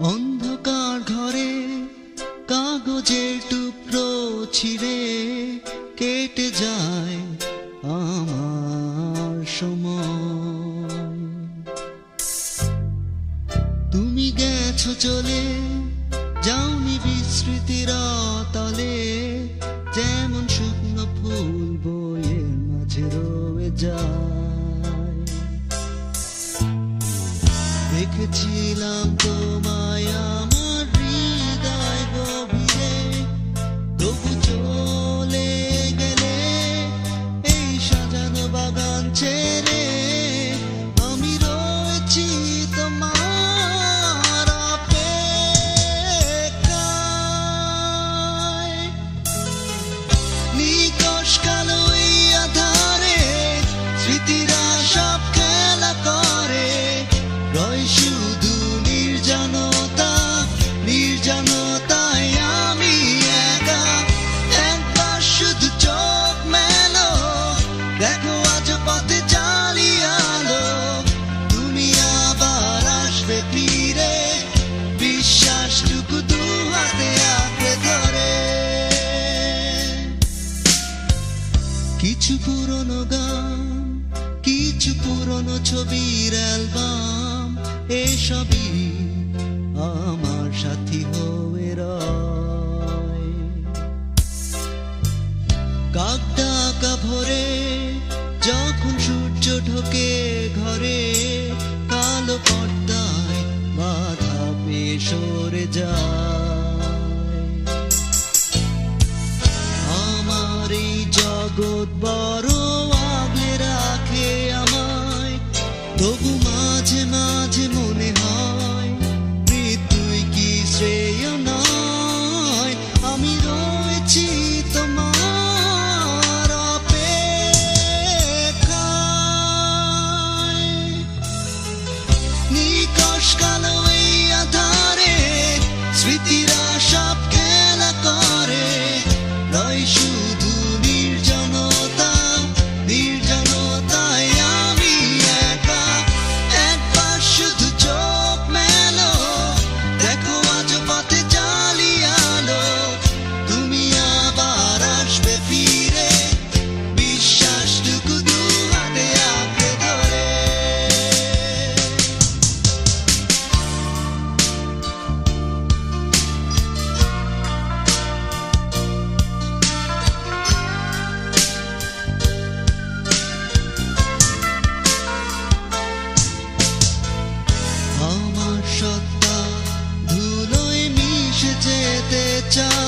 অন্ধকার ঘরে কাগজের টুকরো ছিঁড়ে কেটে যায় আমার সময়। তুমি গেছো চলে, যাওনি বিস্মৃতির তলে, যেমন শুকনো ফুল বইয়ের মাঝে রয়ে যায়। দেখেছিলাম তোমায় কিছু পুরনো গান, কিছু পুরনো ছবির অ্যালবাম, এসবই আমার সাথী হয়ে রয়। কাকডাকা ভরে, যখন সূর্য ঢোকে ঘরে, কালো পর্দায় বাধা পেশরে সরে যায়। Goodbye. 졌죠.